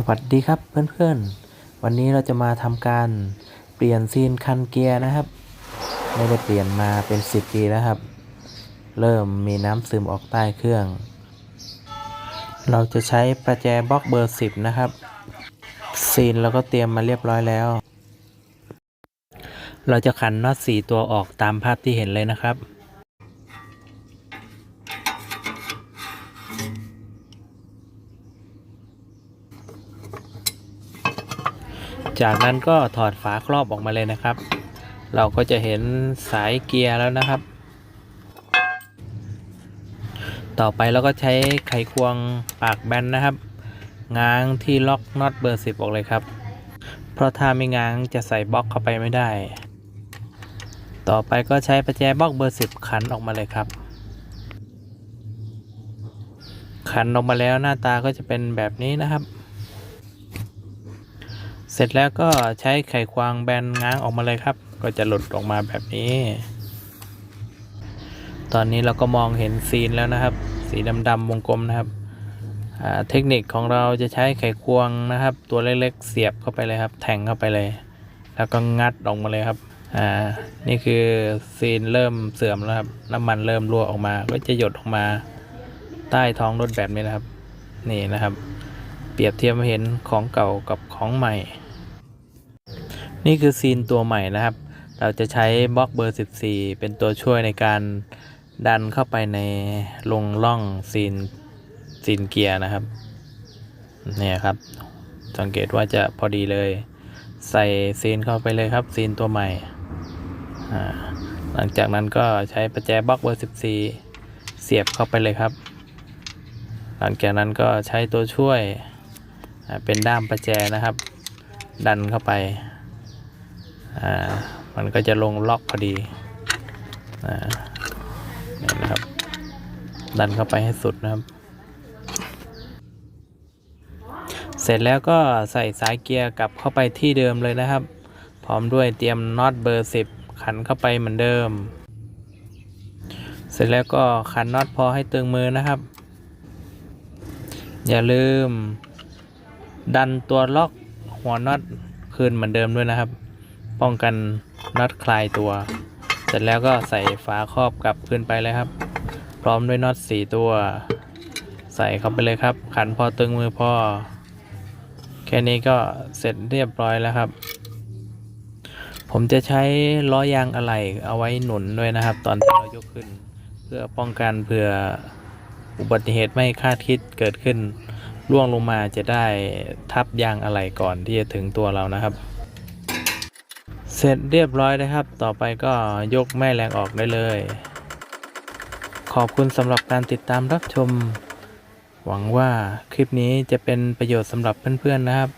สวัสดีครับเพื่อนๆ วันนี้เราจะมาทำการเปลี่ยนซีนคันเกียร์นะครับ ไม่ได้เปลี่ยนมาเป็น 10 ปีแล้วครับ เริ่มมีน้ำซึมออกใต้เครื่อง เราจะใช้ประแจบล็อกเบอร์ 10 นะครับ ซีนเราก็เตรียมมาเรียบร้อยแล้ว เราจะขันน็อต4ตัวออกตามภาพที่เห็นเลยนะครับ จากนั้นก็ถอดฝาครอบออกมาเลยนะครับ เราก็จะเห็นสายเกียร์แล้วนะครับ ต่อไปเราก็ใช้ไขควงปากแบนนะครับ ง้างที่ล็อกน็อตเบอร์สิบออกเลยครับ เพราะถ้าไม่ง้างจะใส่บล็อกเข้าไปไม่ได้ ต่อไปก็ใช้ประแจบล็อกเบอร์สิบขันออกมาเลยครับ ขันออกมาแล้วหน้าตาก็จะเป็นแบบนี้นะครับ เสร็จแล้วก็ใช้ไขควางแบนง้างออกมาเลยครับ ก็จะหลุดออกมาแบบนี้ ตอนนี้เราก็มองเห็นซีนแล้วนะครับ สีดำๆวงกลมนะครับเทคนิคของเราจะใช้ไขควงนะครับ ตัวเล็กๆเสียบเข้าไปเลยครับ แทงเข้าไปเลย แล้วก็งัดออกมาเลยครับอ่านี่คือซีนเริ่มเสื่อมแล้วครับน้ำมันเริ่มรั่วออกมา ก็จะหยดออกมาใต้ท้องรถแบบนี้นะครับ นี่นะครับ ปรียบเทียบเห็นของเก่ากับของใหม่ นี่คือซีนตัวใหม่นะครับ เราจะใช้บล็อกเบอร์ 14 เป็นตัวช่วยในการดันเข้าไปในลงล่องซีนซีนเกียร์นะครับเนี่ยครับ สังเกตว่าจะพอดีเลย ใส่ซีนเข้าไปเลยครับซีนตัวใหม่ หลังจากนั้นก็ใช้ประแจบล็อกเบอร์ 14 เสียบเข้าไปเลยครับ หลังจากนั้นก็ใช้ตัวช่วย เป็นด้ามประแจนะครับ ดันเข้าไปอ่ามันก็จะลงล็อกพอดีนี่นะครับ ดันเข้าไปให้สุดนะครับ เสร็จแล้วก็ใส่สายเกียร์กลับเข้าไปที่เดิมเลยนะครับ พร้อมด้วยเตรียมน็อตเบอร์ 10 ขันเข้าไปเหมือนเดิม เสร็จแล้วก็ขันน็อตพอให้ตึงมือนะครับ อย่าลืม ดันตัวล็อกหัวน็อตคืนเหมือนเดิมด้วยนะครับ ป้องกันน็อตคลายตัว เสร็จแล้วก็ใส่ฝาครอบกลับคืนไปเลยครับ พร้อมด้วยน็อตสี่ตัว ใส่เข้าไปเลยครับ ขันพอตึงมือพอ แค่นี้ก็เสร็จเรียบร้อยแล้วครับผมจะใช้ล้อยางอะไหล่เอาไว้หนุนด้วยนะครับ ตอนที่เรายกขึ้น เพื่อป้องกันเผื่ออุบัติเหตุไม่คาดคิดเกิดขึ้น ล่วงลงมาจะได้ทับยางอะไหล่ก่อนที่จะถึงตัวเรานะครับ เสร็จเรียบร้อยนะครับ ต่อไปก็ยกแม่แรงออกได้เลย ขอบคุณสำหรับการติดตามรับชม หวังว่าคลิปนี้จะเป็นประโยชน์สำหรับเพื่อนๆนะครับ